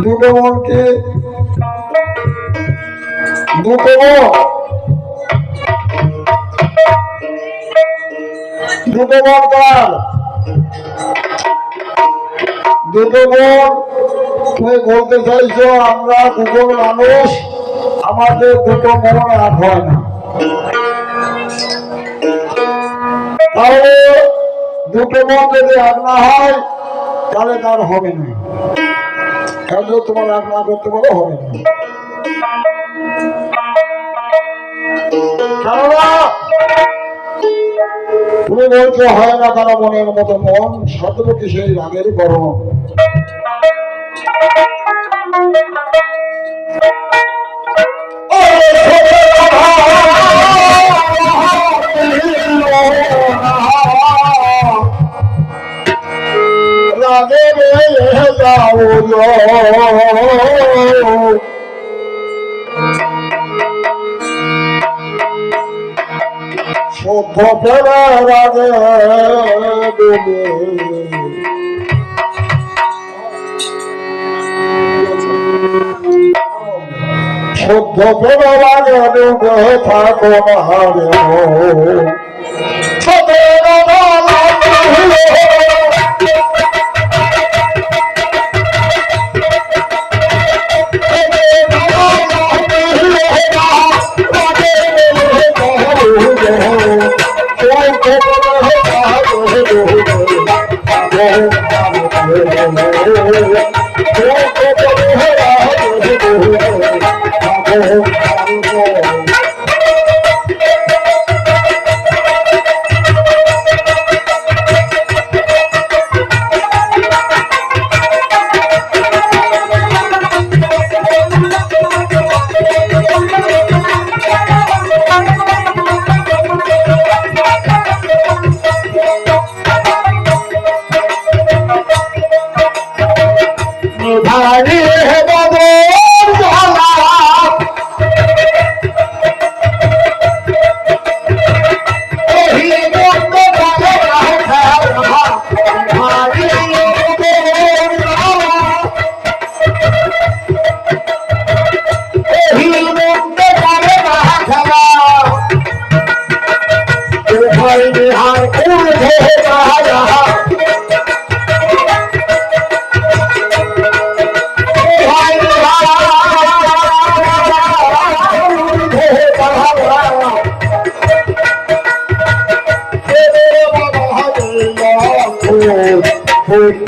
দুটো মনকে দুটো তুমি বলতে চাইছো, আমরা দুটো মানুষ, আমাদের দুটো মন এক হয় না। তাহলে দুটো মন যদি এক না হয় তাহলে তার হবে না। কাজও তোমার আর না করতে পারো, হবে না। কেননা, তুমি বলছো, হয় না তারা মনের মতো মন সতর্ক সেই রাগের গরম? সভ্য ফেরার আগে সভ্য ফেরার আগে থাকো না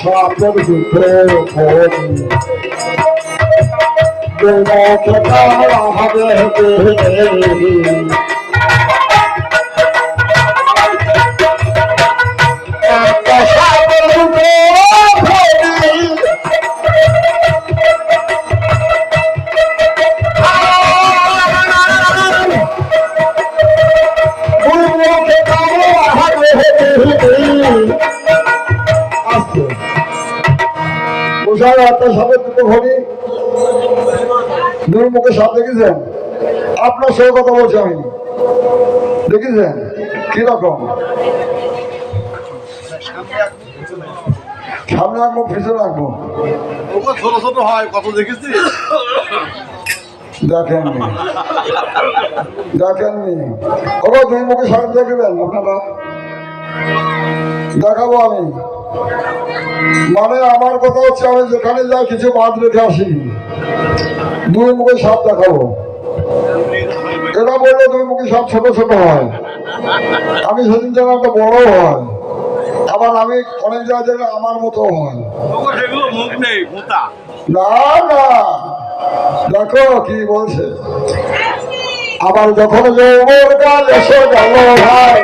সাপের ভিতরে খোঁজি তোমাকে তার হবে একটা দুই মুখে সাপ দেখেছেন? আপনার সঙ্গে কথা বলছি আমি। দেখেছেন? কীরকম সামনে রাখব পিছনে রাখব? ওগুলো ছোট ছোট হয় কত দেখেছি? দেখেননি। দেখেননি। ওরা দুই মুখে সাপ দেখবেন আপনারা? দেখাবো আমি। মানে আমার কথা হচ্ছে আমি যেখানে যাই কিছু বাদ রেখে আসি। দুই মুখে সাপ দেখাবো। এরা বলল দুই মুখে সাপ ছোট ছোট হয়। আমি সেদিন যেন একটা বড় হয়। আবার আমি অনেক জায়গায় আমার মতো হয়। না না। দেখো কি বলছে। আবার যখন যৌবন কাল এসে গেল ভাই।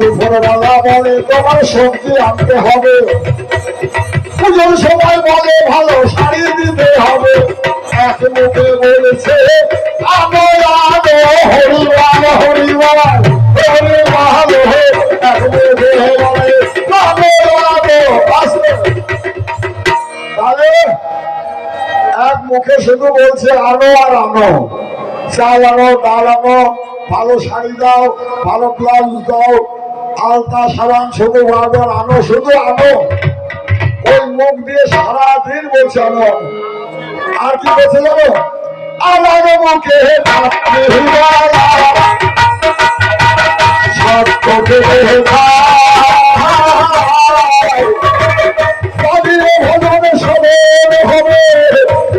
দুপুরবেলা বলে তোমার সবজি আনতে হবে পুজোর সময় বলে ভালো শাড়ি দিতে হবে এক মুখে বলেছে আমার আলো হরিবাল হরিবাল হরিবাল এক মুখে বলে আমার আলো আসলে তাহলে এক মুখে শুধু বলছে আনো আর আনো। চাল আনো ডাল আনো ভালো শাড়ি দাও, ভালো ব্লাউজ দাও আলতা সাবান, শুধু বারবার আনো, শুধু আনো। ওই মুখ দিয়ে সারাদিন বলছে আনো আর কি বলছে জানো? আমার মুখে রাত্রিবেলা সত্য দেহে ভাই কবিরে ভজনে সবের হবে সবে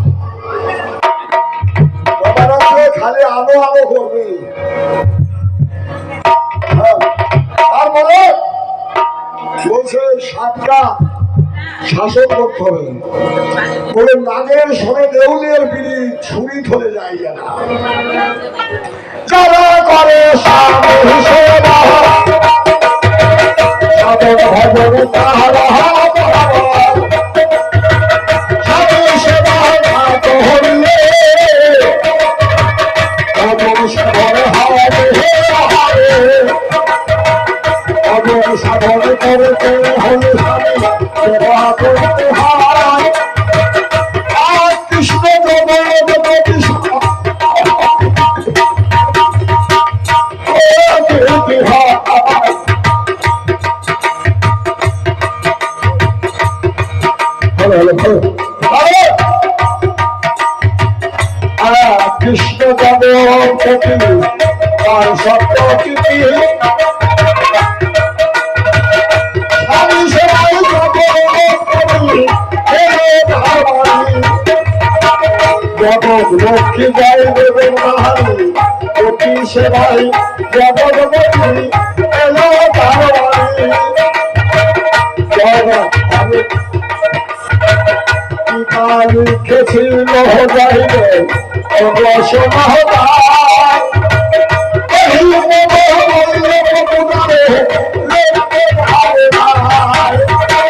সাপটা শাসন করতে হবে বলে নাগের সরে দেউলের বিড়ি ছুরি ধরে যায় না। যারা করে সাধু সেবা সাধন সাধন হবে হ্যালো আরে কৃষ্ণ জগৎপতি তার জগৎ লক্ষ্মী জয় দেবেন মাহানি সেবাই জগৎপতি এলো ধারণী জগৎ আমি পারে নাই।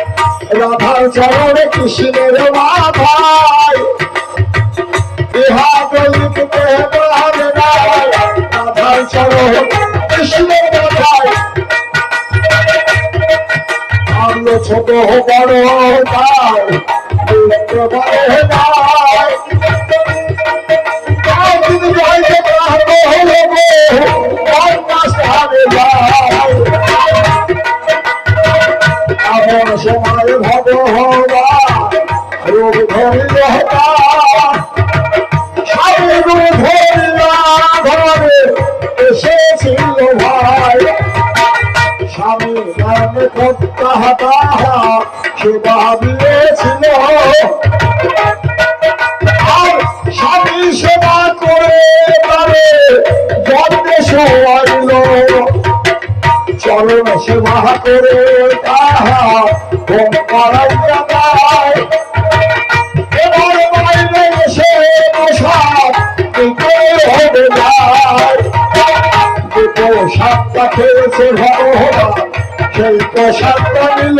রাধার চরণে কৃষ্ণের মাথায়। ইহা লিখতে রাধার চরণ কৃষ্ণের মাথায়। আমরা ছোট বড় সে ভাবিয়েছিল আর স্বামী সেবা করে তারে জন্মে শোয়াইল চরণ সেবা করে তাহা ঘুম পাড়াইয়া দেয় এবার বাইরে এসে বসা কি করে হবে যায়। যে প্রসাদটা খেয়েছে ভগবান, সেই প্রসাদটা নিল।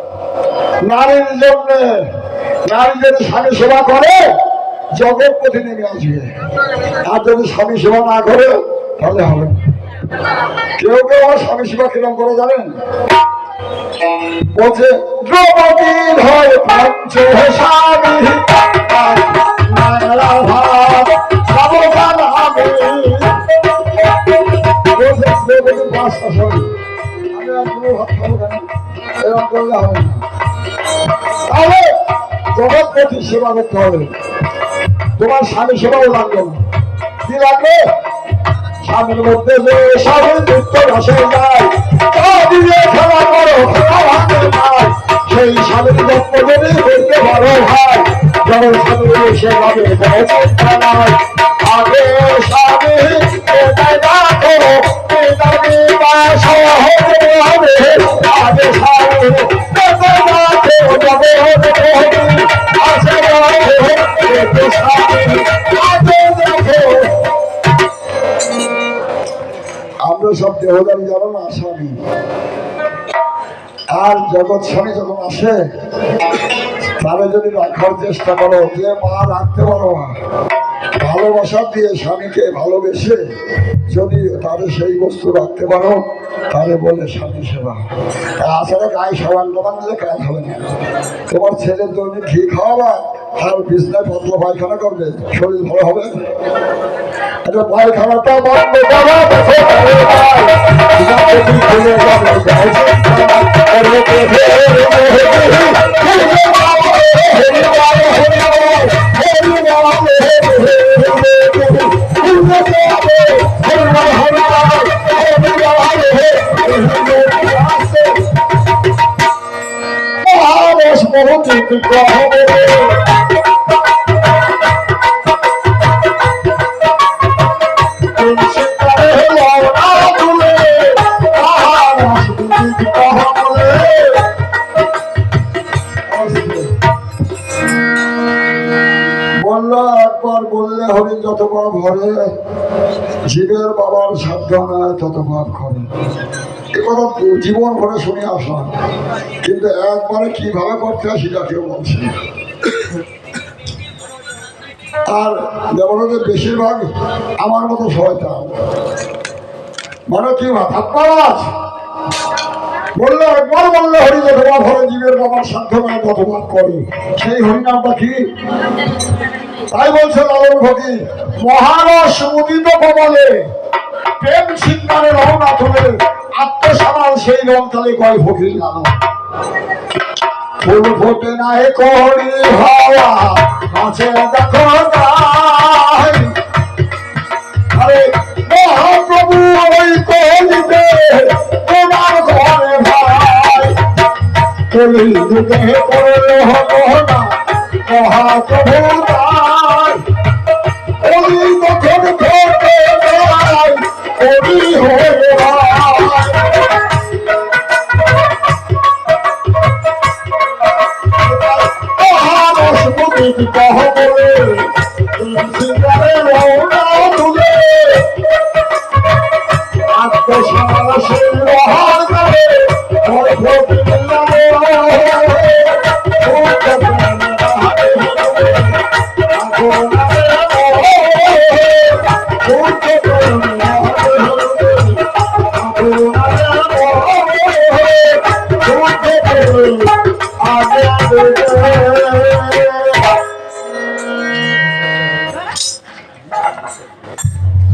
নারীর জন্য নারী যদি স্বামী সেবা করে জগৎপতি নেমে আসবে। আর যদি স্বামী সেবা না করে, তাহলে হবে কেউ কেউ আমার স্বামী সেবা কিরম করে জানেন? বলছে হয় আমি এরকম করলে হবে না। তাহলে জগৎপতি সেবা করতে হবে। তোমার স্বামী সেবাও লাগবে না। কি লাগবে? স্বামীর মধ্যে যে স্বামীর দুঃখ রসে যায়, তা দিয়ে খেলা করো, খেলা ভাঙতে যায়। সেই স্বামীর যত্ন যদি করতে পারো ভাই, যখন স্বামী এসে যাবে কোনো চিন্তা নাই, আগে স্বামী জানো না আসামি আর জগৎ স্বামী যখন আসে, তাহলে যদি রাখার চেষ্টা করো, যে মা রাখতে পারো না ভালোবাসা দিয়ে স্বামীকে ভালোবেসে যদি তাদের সেই বস্তু রাখতে পারো তাহলে বলে স্বামী সেবা। তাছাড়া গায়ে সাবান টাবান দিলে কাজ হবে না? তোমার ছেলের দৈনিক ঘি খাওয়াবা আর বিছনায় পত্র পায়খানা করবে, শরীর ভালো হবে? আচ্ছা পায়খানাটা হরি যত পাপ হরে জীবের বাবার সাধ্য নয় তত পাপ করে জীবন ভরে শুনে আসলাম। কিন্তু একবারে কীভাবে করতে হয় সেটা কেউ বলছে আর দেবতাদের বেশিরভাগ আমার মতো শয়তান। মানে কি ভাত বলল একবার বললে হরি যতবার হরে জীবের বাবার সাধ্য নয় ততবার করে। সেই হরিনামটা কি? তাই বলছে লালন ফকির, মহারস উদিত কমলে, প্রেম সিদ্ধারে রওনা তুলে। আত্মসমাল সেই রং তালে কয় ফকির দেখো আরে, মহাপ্রভু ওই কলিতে তোমার ঘরে ভাই কলি যুগে করলে হতো কৃষ্ণ শিব হরে গোবিন্দ